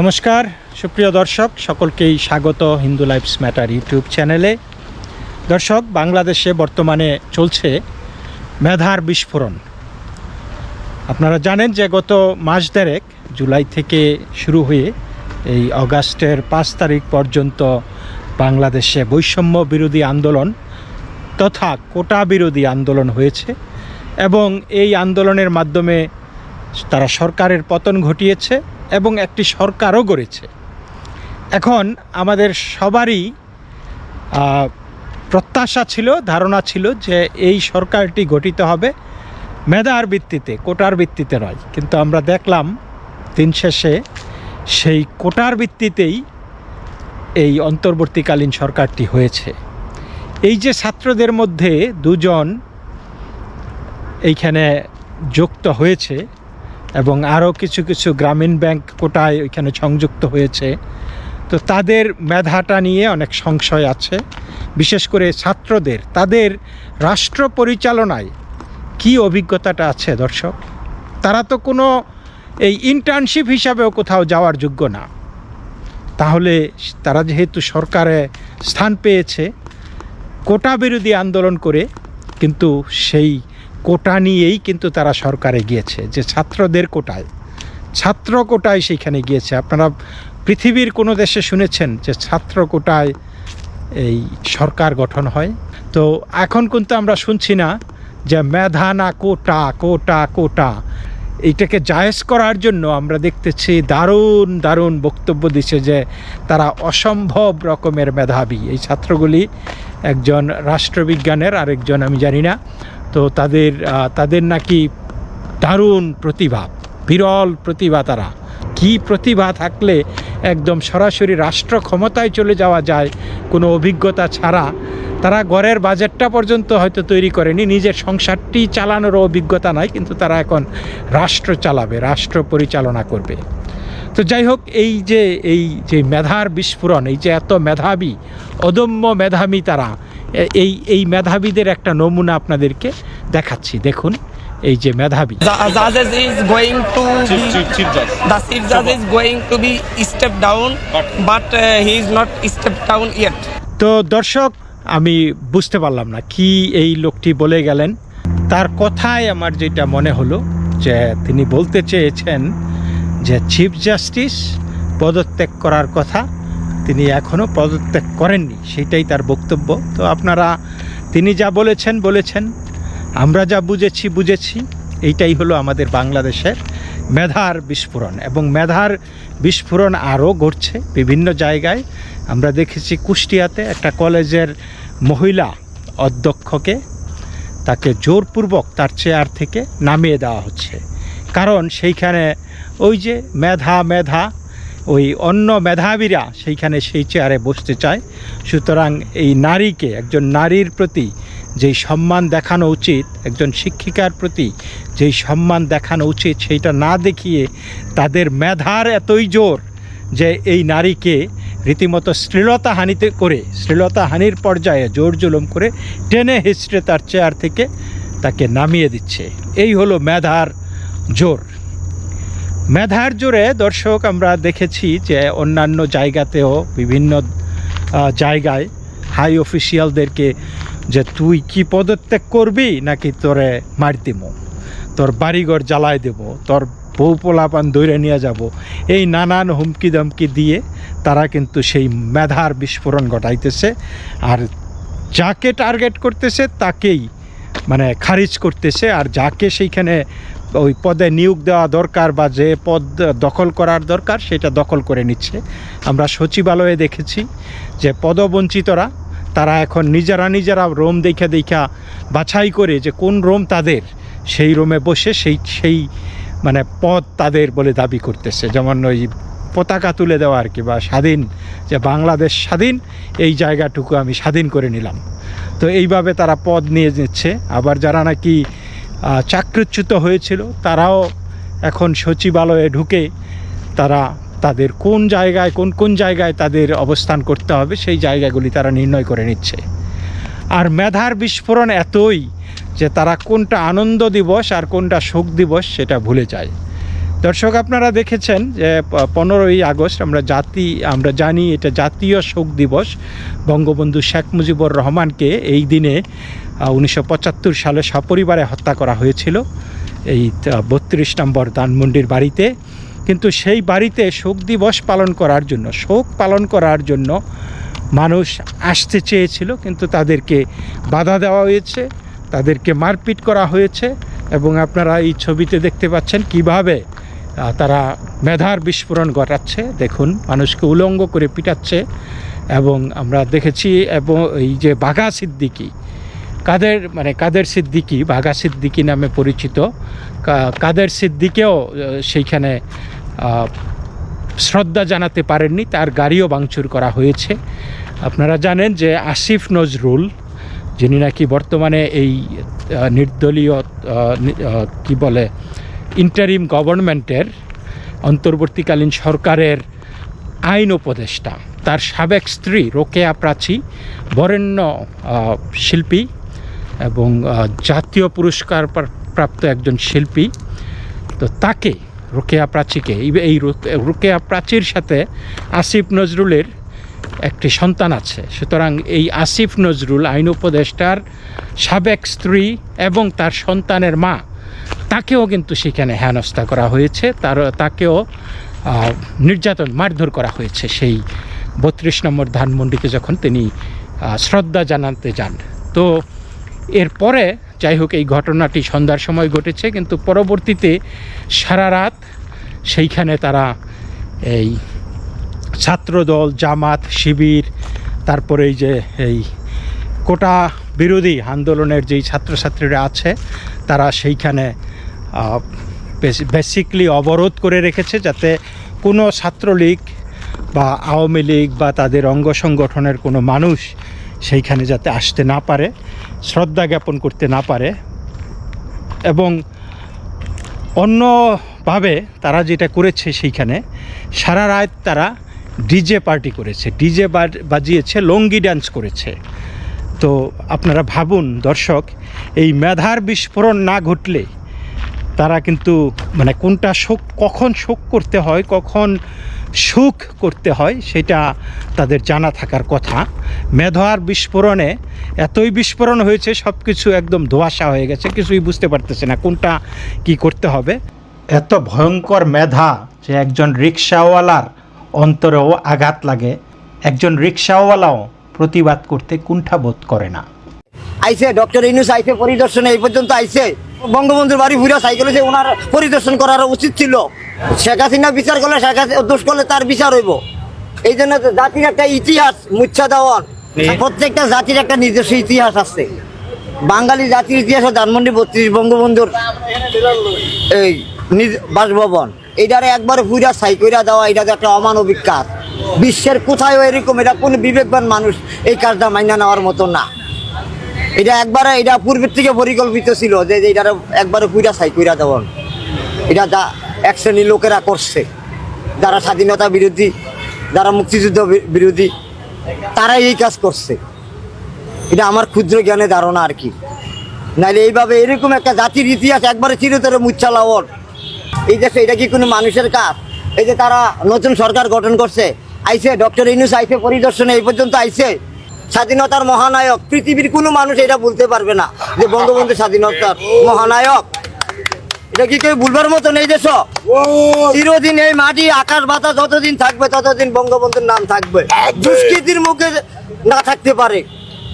নমস্কার, সুপ্রিয় দর্শক, সকলকেই স্বাগত হিন্দু লাইফস ম্যাটার ইউটিউব চ্যানেলে। দর্শক, বাংলাদেশে বর্তমানে চলছে মেধার বিস্ফোরণ। আপনারা জানেন যে গত মাস দেড়েক, জুলাই থেকে শুরু হয়ে এই অগাস্টের পাঁচ তারিখ পর্যন্ত বাংলাদেশে বৈষম্য বিরোধী আন্দোলন তথা কোটা বিরোধী আন্দোলন হয়েছে এবং এই আন্দোলনের মাধ্যমে তারা সরকারের পতন ঘটিয়েছে। এবং একটি সরকারও গড়েছে। এখন আমাদের সবারই প্রত্যাশা ছিল, ধারণা ছিল যে এই সরকারটি গঠিত হবে মেধার ভিত্তিতে, কোটার ভিত্তিতে নয়। কিন্তু আমরা দেখলাম দিন শেষে সেই কোটার ভিত্তিতেই এই অন্তর্বর্তীকালীন সরকারটি হয়েছে। এই যে ছাত্রদের মধ্যে দুজন এইখানে যুক্ত হয়েছে এবং আরও কিছু কিছু গ্রামীণ ব্যাংক কোটায় ওইখানে সংযুক্ত হয়েছে। তো তাদের মেধাটা নিয়ে অনেক সংশয় আছে। বিশেষ করে ছাত্রদের, তাদের রাষ্ট্র পরিচালনায় কি অভিজ্ঞতাটা আছে দর্শক? তারা তো কোনো এই ইন্টার্নশিপ হিসাবেও কোথাও যাওয়ার যোগ্য না। তাহলে তারা যেহেতু সরকারে স্থান পেয়েছে, কোটা বিরোধী আন্দোলন করে, কিন্তু সেই কোটা নিয়েই কিন্তু তারা সরকারে গিয়েছে, যে ছাত্রদের কোটায়। ছাত্র কোটায় সেইখানে গিয়েছে। আপনারা পৃথিবীর কোনো দেশে শুনেছেন যে ছাত্র কোটায় এই সরকার গঠন হয়? তো এখন কিন্তু আমরা শুনছি না যে মেধা না কোটা কোটা কোটা। এইটাকে জায়েজ করার জন্য আমরা দেখতেছি দারুণ দারুণ বক্তব্য দিচ্ছে যে তারা অসম্ভব রকমের মেধাবী। এই ছাত্রগুলি একজন রাষ্ট্রবিজ্ঞানের, আরেকজন আমি জানি না তো তাদের তাদের নাকি দারুণ প্রতিভা, বিরল প্রতিভা তারা। কি প্রতিভা থাকলে একদম সরাসরি রাষ্ট্র ক্ষমতায় চলে যাওয়া যায় কোনো অভিজ্ঞতা ছাড়া, তারা ঘরের বাজেটটা পর্যন্ত হয়তো তৈরি করেনি, নিজের সংসারটি চালানোরও অভিজ্ঞতা নাই, কিন্তু তারা এখন রাষ্ট্র চালাবে, রাষ্ট্র পরিচালনা করবে। তো যাই হোক, এই যে এই যে মেধার বিস্ফোরণ, এই যে এত মেধাবী, অদম্য মেধাবী তারা এই এই মেধাবীদের একটা নমুনা আপনাদেরকে দেখাচ্ছি। দেখুন এই যে মেধাবী। জাজেস is going to the chief জাজেস going to B step down but he is not step down yet তো দর্শক আমি বুঝতে পারলাম না কি এই লোকটি বলে গেলেন। তার কথায় আমার যেটা মনে হলো যে তিনি বলতে চেয়েছেন যে চিফ জাস্টিস পদত্যাগ করার কথা তিনি এখনও পদত্যাগ করেননি সেটাই তার বক্তব্য। তো আপনারা, তিনি যা বলেছেন বলেছেন। আমরা যা বুঝেছি বুঝেছি। এইটাই হলো আমাদের বাংলাদেশের মেধার বিস্ফোরণ। এবং মেধার বিস্ফোরণ আরও ঘটছে বিভিন্ন জায়গায়। আমরা দেখেছি কুষ্টিয়াতে একটা কলেজের মহিলা অধ্যক্ষকে তাকে জোরপূর্বক তার চেয়ার থেকে নামিয়ে দেওয়া হচ্ছে। কারণ সেইখানে ওই যে মেধা মেধা ওই অন্য মেধাবীরা সেইখানে সেই চেয়ারে বসতে চায়। সুতরাং এই নারীকে, একজন নারীর প্রতি যেই সম্মান দেখানো উচিত, একজন শিক্ষিকার প্রতি যেই সম্মান দেখানো উচিত, সেইটা না দেখিয়ে তাদের মেধার এতই জোর যে এই নারীকে রীতিমতো শ্লীলতা হানিতে করে, শ্লীলতা হানির পর্যায়ে জোর জুলুম করে টেনে হিস্ট্রে তার চেয়ার থেকে তাকে নামিয়ে দিচ্ছে। এই হলো মেধার জোর। মেধার জোরে দর্শক, আমরা দেখেছি যে অন্যান্য জায়গাতেও বিভিন্ন জায়গায় হাই অফিসিয়ালদেরকে যে তুই কি পদত্যাগ করবি নাকি তোরে মার দিমো তোর বাড়িঘর জ্বালায় দেব, তোর বউ পোলাপান দৈরে নিয়ে যাব। এই নানান হুমকি দমকি দিয়ে তারা কিন্তু সেই মেধার বিস্ফোরণ ঘটাইতেছে। আর যাকে টার্গেট করতেছে তাকেই মানে খারিজ করতেছে। আর যাকে সেইখানে ওই পদে নিয়োগ দেওয়া দরকার বা যে পদ দখল করার দরকার, সেটা দখল করে নিচ্ছে। আমরা সচিবালয়ে দেখেছি যে পদবঞ্চিতরা, তারা এখন নিজেরা নিজেরা রোম দেখা দেখা বাছাই করে যে কোন রোম তাদের, সেই রোমে বসে সেই সেই মানে পদ তাদের বলে দাবি করতেছে। যেমন ওই পতাকা তুলে দেওয়া আর কি, বা স্বাধীন, যে বাংলাদেশ স্বাধীন, এই জায়গাটুকু আমি স্বাধীন করে নিলাম। তো এইভাবে তারা পদ নিয়ে নিচ্ছে। আবার যারা নাকি চাকরিচ্যুত হয়েছিল। তারাও এখন সচিবালয়ে ঢুকে তারা তাদের কোন জায়গায়, কোন কোন জায়গায় তাদের অবস্থান করতে হবে, সেই জায়গাগুলি তারা নির্ণয় করে নিচ্ছে। আর মেধার বিস্ফোরণ এতই যে তারা কোনটা আনন্দ দিবস আর কোনটা শোক দিবস সেটা ভুলে যায়। দর্শক, আপনারা দেখেছেন যে পনেরোই আগস্ট আমরা জাতি, আমরা জানি এটা জাতীয় শোক দিবস। বঙ্গবন্ধু শেখ মুজিবুর রহমানকে এই দিনে উনিশশো পঁচাত্তর সালে সপরিবারে হত্যা করা হয়েছিল এই বত্রিশ নম্বর ধানমন্ডির বাড়িতে। কিন্তু সেই বাড়িতে শোক দিবস পালন করার জন্য, শোক পালন করার জন্য মানুষ আসতে চেয়েছিল, কিন্তু তাদেরকে বাধা দেওয়া হয়েছে, তাদেরকে মারপিট করা হয়েছে এবং আপনারা এই ছবিতে দেখতে পাচ্ছেন কীভাবে তারা মেধার বিস্ফোরণ ঘটাচ্ছে। দেখুন, মানুষকে উলঙ্গ করে পিটাচ্ছে এবং আমরা দেখেছি এবং এই যে বাঘা সিদ্দিকি কাদের মানে কাদের সিদ্দিকি বাঘা সিদ্দিকি নামে পরিচিত। কাদের সিদ্দিকেও সেইখানে শ্রদ্ধা জানাতে পারেননি, তার গাড়িও ভাঙচুর করা হয়েছে। আপনারা জানেন যে আসিফ নজরুল, যিনি নাকি বর্তমানে এই নির্দলীয় কি বলে ইন্টারিম গভর্নমেন্টের অন্তর্বর্তীকালীন সরকারের আইন উপদেষ্টা। তার সাবেক স্ত্রী রোকেয়া প্রাচী, বরেণ্য শিল্পী। এবং জাতীয় পুরস্কার প্রাপ্ত একজন শিল্পী। তো তাকে, রোকেয়া প্রাচীকে, এই রোকেয়া প্রাচীর সাথে আসিফ নজরুলের একটি সন্তান আছে। সুতরাং এই আসিফ নজরুল আইন উপদেষ্টার সাবেক স্ত্রী এবং তার সন্তানের মা, তাকেও কিন্তু সেখানে হেনস্থা করা হয়েছে। তার, তাকেও নির্যাতন মারধর করা হয়েছে। সেই বত্রিশ নম্বর ধানমন্ডিতে যখন তিনি শ্রদ্ধা জানাতে যান। তো এরপরে যাই হোক, এই ঘটনাটি সন্ধ্যার সময় ঘটেছে, কিন্তু পরবর্তীতে সারা রাত সেইখানে তারা এই ছাত্রদল, জামাত, শিবির, তারপরে এই যে এই কোটা বিরোধী আন্দোলনের যেই ছাত্রছাত্রীরা আছে, তারা সেইখানে বেসিকলি অবরোধ করে রেখেছে যাতে কোনো ছাত্রলীগ বা আওয়ামী লীগ বা তাদের অঙ্গ সংগঠনের কোনো মানুষ সেইখানে যাতে আসতে না পারে, শ্রদ্ধা জ্ঞাপন করতে না পারে এবং অন্যভাবে তারা যেটা করেছে সেইখানে, সারা রাত তারা ডিজে পার্টি করেছে, ডিজে বাজিয়েছে, লঙ্গি ডান্স করেছে। তো আপনারা ভাবুন দর্শক, এই মেধার বিস্ফোরণ না ঘটলে তারা কিন্তু মানে কোনটা শোক, কখন শোক করতে হয়, কখন সুখ করতে হয়, সেটা তাদের জানা থাকার কথা। মেধার বিস্ফোরণে, এতই বিস্ফোরণ হয়েছে সব কিছু একদম ধোঁয়াশা হয়ে গেছে, কিছুই বুঝতে পারতেছে না কোনটা কি করতে হবে। এত ভয়ঙ্কর মেধা যে একজন রিক্সাওয়ালার অন্তরেও আঘাত লাগে, একজন রিক্সাওয়ালাও প্রতিবাদ করতে কুণ্ঠাবোধ করে না। আইসে, ডক্টর ইনুস আইসে পরিদর্শনে, এই পর্যন্ত আইসে। বঙ্গবন্ধুর বাড়ি ঘুরে সাইকেলে যে ওনার পরিদর্শন করার উচিত ছিল শেখ হাসিনা বিচার করলে শেখ হাসিনা দোষ করলে তার বিচার হইব। এই জন্য জাতির একটা ইতিহাস মুচ্ছা দেওয়ার। প্রত্যেকটা জাতির একটা নিজস্ব ইতিহাস আছে। বাঙালি জাতির ইতিহাস ধানমন্ডি বত্রিশ বঙ্গবন্ধুর এই নিজ বাসভবন। এটারে একবারে পুরা সাই কইরা দেওয়া এটা একটা অমানবিক কাজ বিশ্বের কোথায় এরকম এটা কোন বিবেকবান মানুষ এই কাজটা মাইনা নেওয়ার মতো না। এটা একবারে এটা পূর্বের থেকে পরিকল্পিত ছিল যে এটার একবারে পুরা সাই কইরা দেওয়ান এটা এক শ্রেণির লোকেরা করছে। যারা স্বাধীনতা বিরোধী, যারা মুক্তিযুদ্ধ বিরোধী, তারাই এই কাজ করছে। এটা আমার ক্ষুদ্র জ্ঞানে ধারণা আর কি। নাইলে এইভাবে এরকম একটা জাতির ইতিহাস একবারে চিরতরে মুচ্ছা লাওয়ার। এই দেশে এটা কি কোনো মানুষের কাজ? এই যে তারা নতুন সরকার গঠন করছে, আইসে ডক্টর ইনুস আইসে পরিদর্শনে এই পর্যন্ত আইসে। স্বাধীনতার মহানায়ক, পৃথিবীর কোনো মানুষ এটা বলতে পারবে না যে বঙ্গবন্ধু স্বাধীনতার মহানায়ক। এটা কি কেউ ভুলবার মতো নেই দেশ? চিরদিন এই মাটি আকাশ বাতাস যতদিন থাকবে ততদিন বঙ্গবন্ধুর নাম থাকবে। দুষ্কৃতির মুখে না থাকতে পারে।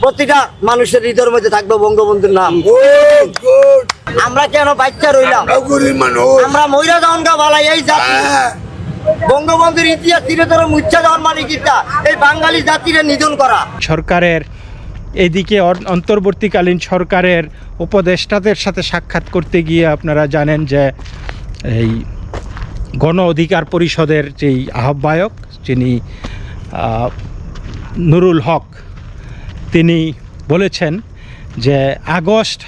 প্রতিটা মানুষের হৃদয়ের মধ্যে থাকবে বঙ্গবন্ধুর নাম। গুড গুড আমরা কেন বাচ্চা রইলাম? আমরা মহিলা দহনকা বালাই এই জাতি। হ্যাঁ, বঙ্গবন্ধুর ইতিহাস চিরতর মুচ্ছা দেওয়ার মানে এই বাঙালি জাতিরে নিধন করা। সরকারের এদিকে অন্তর্বর্তীকালীন সরকারের উপদেষ্টাদের সাথে সাক্ষাৎ করতে গিয়ে আপনারা জানেন যে এই গণ অধিকার পরিষদের যেই আহ্বায়ক, যিনি নুরুল হক, তিনি বলেছেন যে আগস্ট,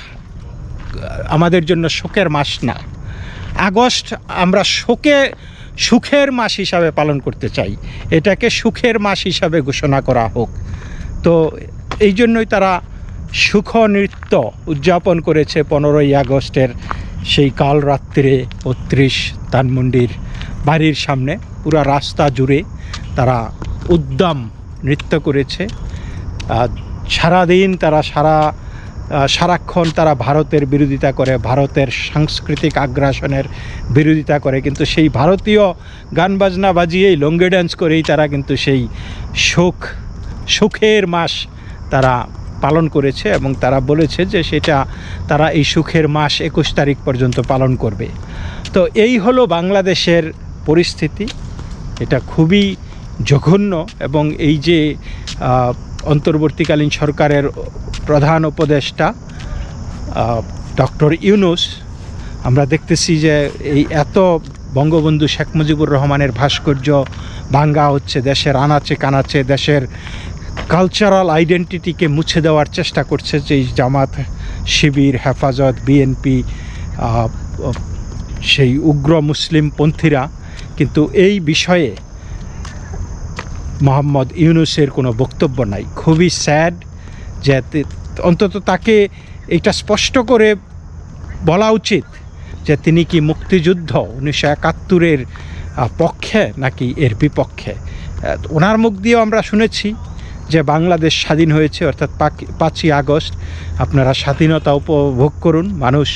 আমাদের জন্য শোকের মাস না। আগস্ট আমরা শোকে, সুখের মাস হিসাবে পালন করতে চাই। এটাকে সুখের মাস হিসাবে ঘোষণা করা হোক। তো এই জন্যই তারা সুখ নৃত্য উদযাপন করেছে পনেরোই আগস্টের সেই কাল রাত্রে বত্রিশ ধানমন্ডির বাড়ির সামনে। পুরো রাস্তা জুড়ে তারা উদ্যম নৃত্য করেছে। সারাদিন তারা সারা সারাক্ষণ তারা ভারতের বিরোধিতা করে, ভারতের সাংস্কৃতিক আগ্রাসনের বিরোধিতা করে। কিন্তু সেই ভারতীয় গান বাজনা বাজিয়েই, লঙ্গে ড্যান্স করেই তারা কিন্তু সেই সুখ, সুখের মাস তারা পালন করেছে এবং তারা বলেছে যে সেটা তারা এই সুখের মাস একুশ তারিখ পর্যন্ত পালন করবে। তো এই হলো বাংলাদেশের পরিস্থিতি। এটা খুবই জঘন্য এবং এই যে অন্তর্বর্তীকালীন সরকারের প্রধান উপদেষ্টা ডক্টর ইউনুস, আমরা দেখতেছি যে এই এত বঙ্গবন্ধু শেখ মুজিবুর রহমানের ভাস্কর্য ভাঙ্গা হচ্ছে দেশের আনাচে কানাচে, দেশের কালচারাল আইডেন্টিটিকে মুছে দেওয়ার চেষ্টা করছে যে জামাত শিবির, হেফাজত, বিএনপি সেই উগ্র মুসলিম পন্থীরা কিন্তু এই বিষয়ে মোহাম্মদ ইউনুসের কোনো বক্তব্য নাই। খুবই স্যাড যে অন্তত তাকে এটা স্পষ্ট করে বলা উচিত যে তিনি কি মুক্তিযুদ্ধ উনিশশো একাত্তরের পক্ষে নাকি এর বিপক্ষে। ওনার মুখ দিয়েও আমরা শুনেছি যে বাংলাদেশ স্বাধীন হয়েছে, অর্থাৎ পাঁচই আগস্ট, আপনারা স্বাধীনতা উপভোগ করুন। মানুষ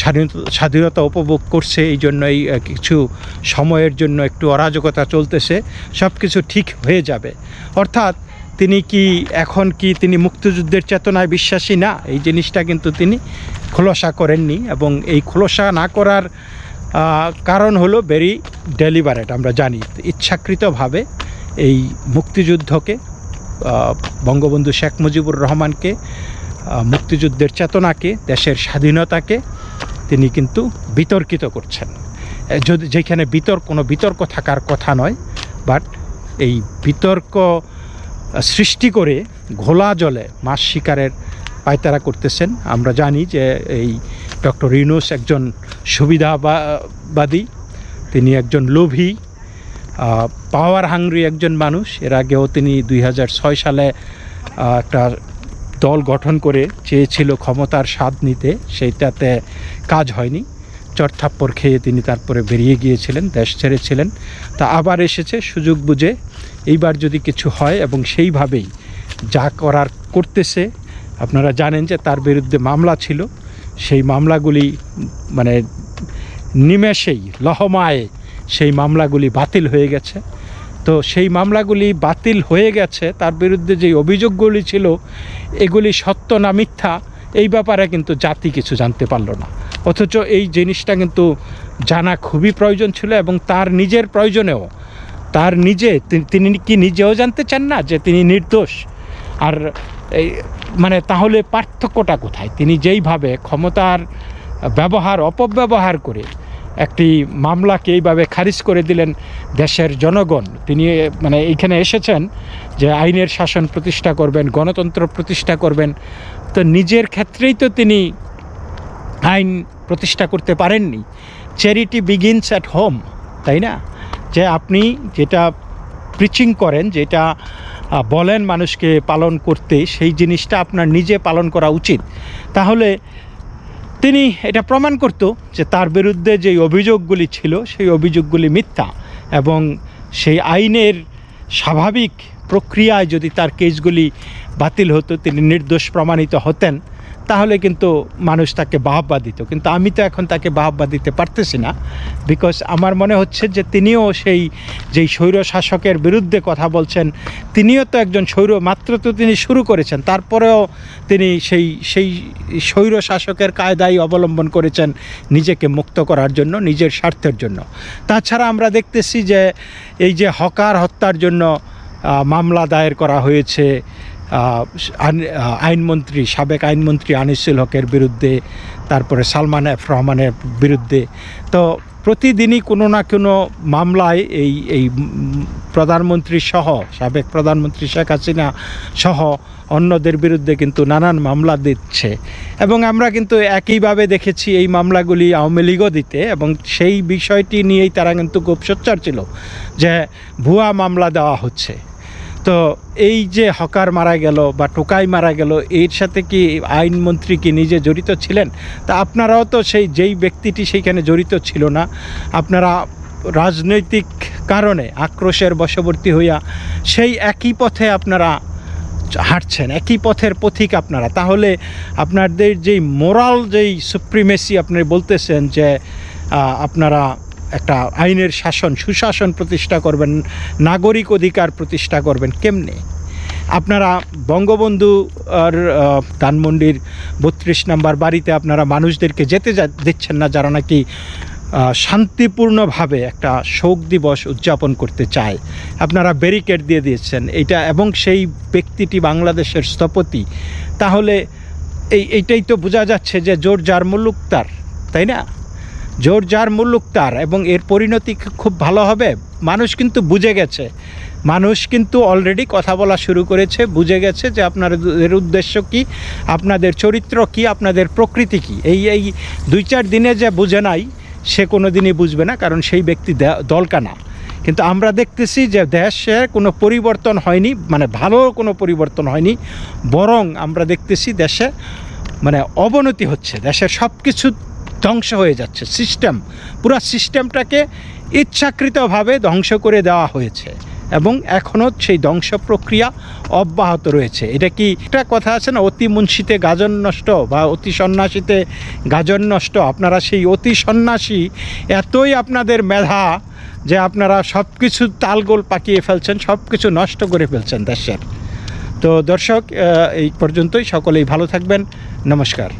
স্বাধীনতা স্বাধীনতা উপভোগ করছে, এই জন্য এই কিছু সময়ের জন্য একটু অরাজকতা চলতেছে সব কিছু ঠিক হয়ে যাবে। অর্থাৎ তিনি কি এখন কি তিনি মুক্তিযুদ্ধের চেতনায় বিশ্বাসী? না, এই জিনিসটা কিন্তু তিনি খোলসা করেননি এবং এই খোলসা না করার কারণ হলো ভেরি ডেলিভারেট আমরা জানি। ইচ্ছাকৃতভাবে এই মুক্তিযুদ্ধকে বঙ্গবন্ধু শেখ মুজিবুর রহমানকে মুক্তিযুদ্ধের চেতনাকে, দেশের স্বাধীনতাকে তিনি কিন্তু বিতর্কিত করছেন। যদি যেখানে বিতর্ক, কোনো বিতর্ক থাকার কথা নয়, বাট এই বিতর্ক সৃষ্টি করে ঘোলা জলে মাছ শিকারের পায়তারা করতেছেন। আমরা জানি যে এই ডক্টর ইউনুস একজন সুবিধাবাদী তিনি একজন লোভী পাওয়ার হাংরি একজন মানুষ। এর আগেও তিনি দুই হাজার ছয় সালে একটা দল গঠন করে চেয়েছিল ক্ষমতার স্বাদ নিতে। সেইটাতে কাজ হয়নি। চরথাপ্পর খেয়ে তিনি তারপরে বেরিয়ে গিয়েছিলেন, দেশ ছেড়েছিলেন। তা আবার এসেছে, সুযোগ বুঝে এইবার যদি কিছু হয় এবং সেইভাবেই যা করার করতেছে, আপনারা জানেন যে তার বিরুদ্ধে মামলা ছিল। সেই মামলাগুলি মানে নিমেষেই, লহমায় সেই মামলাগুলি বাতিল হয়ে গেছে। তো সেই মামলাগুলি বাতিল হয়ে গেছে, তার বিরুদ্ধে যে অভিযোগগুলি ছিল, এগুলি সত্য না মিথ্যা, এই ব্যাপারে কিন্তু জাতি কিছু জানতে পারল না। অথচ এই জিনিসটা কিন্তু জানা খুবই প্রয়োজন ছিল এবং তার নিজের প্রয়োজনেও। তার নিজে তিনি কি নিজেও জানতে চান না যে তিনি নির্দোষ? আর এই মানে তাহলে পার্থক্যটা কোথায়? তিনি যেইভাবে ক্ষমতার ব্যবহার, অপব্যবহার করে একটি মামলাকে এইভাবে খারিজ করে দিলেন দেশের জনগণ। তিনি মানে এইখানে এসেছেন যে আইনের শাসন প্রতিষ্ঠা করবেন, গণতন্ত্র প্রতিষ্ঠা করবেন। তো নিজের ক্ষেত্রেই তো তিনি আইন প্রতিষ্ঠা করতে পারেননি। চ্যারিটি বিগিনস অ্যাট হোম তাই না? যে আপনি যেটা প্রিচিং করেন, যেটা বলেন মানুষকে পালন করতে, সেই জিনিসটা আপনার নিজে পালন করা উচিত। তাহলে তিনি এটা প্রমাণ করত যে তার বিরুদ্ধে যেই অভিযোগগুলি ছিল, সেই অভিযোগগুলি মিথ্যা এবং সেই আইনের স্বাভাবিক প্রক্রিয়ায় যদি তার কেসগুলি বাতিল হতো, তিনি নির্দোষ প্রমাণিত হতেন। তাহলে কিন্তু মানুষ তাকে বাহবা দিত। কিন্তু আমি তো এখন তাকে বাহবা দিতে পারতেছি না। বিকজ আমার মনে হচ্ছে যে তিনিও সেই, যেই স্বৈর শাসকের বিরুদ্ধে কথা বলছেন, তিনিও তো একজন স্বৈর, মাত্র তো তিনি শুরু করেছেন। তারপরেও তিনি সেই সেই স্বৈর শাসকের কায়দাই অবলম্বন করেছেন নিজেকে মুক্ত করার জন্য, নিজের স্বার্থের জন্য। তাছাড়া আমরা দেখতেছি যে, এই যে হকার হত্যার জন্য মামলা দায়ের করা হয়েছে আইনমন্ত্রী, সাবেক আইনমন্ত্রী আনিসুল হকের বিরুদ্ধে, তারপরে সালমান এফ রহমানের বিরুদ্ধে। তো প্রতিদিনই কোনো না কোনো মামলায় এই এই প্রধানমন্ত্রী সহ, সাবেক প্রধানমন্ত্রী শেখ হাসিনা সহ অন্যদের বিরুদ্ধে কিন্তু নানান মামলা দিচ্ছে। এবং আমরা কিন্তু একইভাবে দেখেছি এই মামলাগুলি আওয়ামী লীগও দিতে এবং সেই বিষয়টি নিয়েই তারা কিন্তু খুব সোচ্চার ছিল যে ভুয়া মামলা দেওয়া হচ্ছে। তো এই যে হকার মারা গেল বা টোকাই মারা গেল, এর সাথে কি আইনমন্ত্রী কি নিজে জড়িত ছিলেন? তা আপনারাও তো সেই, যেই ব্যক্তিটি সেইখানে জড়িত ছিল না। আপনারা রাজনৈতিক কারণে আক্রোশের বশবর্তী হইয়া সেই একই পথে আপনারা হাঁটছেন, একই পথের পথিক আপনারা। তাহলে আপনাদের যেই মোরাল, যেই সুপ্রিমেসি আপনি বলতেছেন যে আপনারা একটা আইনের শাসন, সুশাসন প্রতিষ্ঠা করবেন, নাগরিক অধিকার প্রতিষ্ঠা করবেন কেমনে? আপনারা বঙ্গবন্ধু আর ধানমন্ডির বত্রিশ নাম্বার বাড়িতে আপনারা মানুষদেরকে যেতে দিচ্ছেন না, যারা নাকি শান্তিপূর্ণভাবে একটা শোক দিবস উদযাপন করতে চায়। আপনারা ব্যারিকেড দিয়ে দিয়েছেন। এটা এবং সেই ব্যক্তিটি বাংলাদেশের স্থপতি। তাহলে এই, এইটাই তো বোঝা যাচ্ছে যে জোর যার মুল্লুক তার, তাই না? জোর যার মুল্লুক তার এবং এর পরিণতি খুব ভালো হবে, মানুষ কিন্তু বুঝে গেছে। মানুষ কিন্তু অলরেডি কথা বলা শুরু করেছে, বুঝে গেছে যে আপনাদের উদ্দেশ্য কি, আপনাদের চরিত্র কি, আপনাদের প্রকৃতি কি। এই এই দুই চার দিনে যে বুঝে নাই, সে কোনো দিনই বুঝবে না, কারণ সেই ব্যক্তি দে- দলকানা কিন্তু আমরা দেখতেছি যে দেশে কোনো পরিবর্তন হয়নি মানে ভালো কোনো পরিবর্তন হয়নি, বরং আমরা দেখতেছি দেশে মানে অবনতি হচ্ছে। দেশের সব কিছু ধ্বংস হয়ে যাচ্ছে। সিস্টেম পুরো সিস্টেমটাকে ইচ্ছাকৃতভাবে ধ্বংস করে দেওয়া হয়েছে এবং এখনও সেই ধ্বংস প্রক্রিয়া অব্যাহত রয়েছে। এটা কি একটা কথা আছে না, অতি মুন্সিতে গাজন নষ্ট বা অতি সন্ন্যাসীতে গাজন নষ্ট? আপনারা সেই অতি সন্ন্যাসী, এতই আপনাদের মেধা যে আপনারা সব কিছু তালগোল পাকিয়ে ফেলছেন সব কিছু নষ্ট করে ফেলছেন দেশের। তো দর্শক এই পর্যন্তই। সকলেই ভালো থাকবেন। নমস্কার।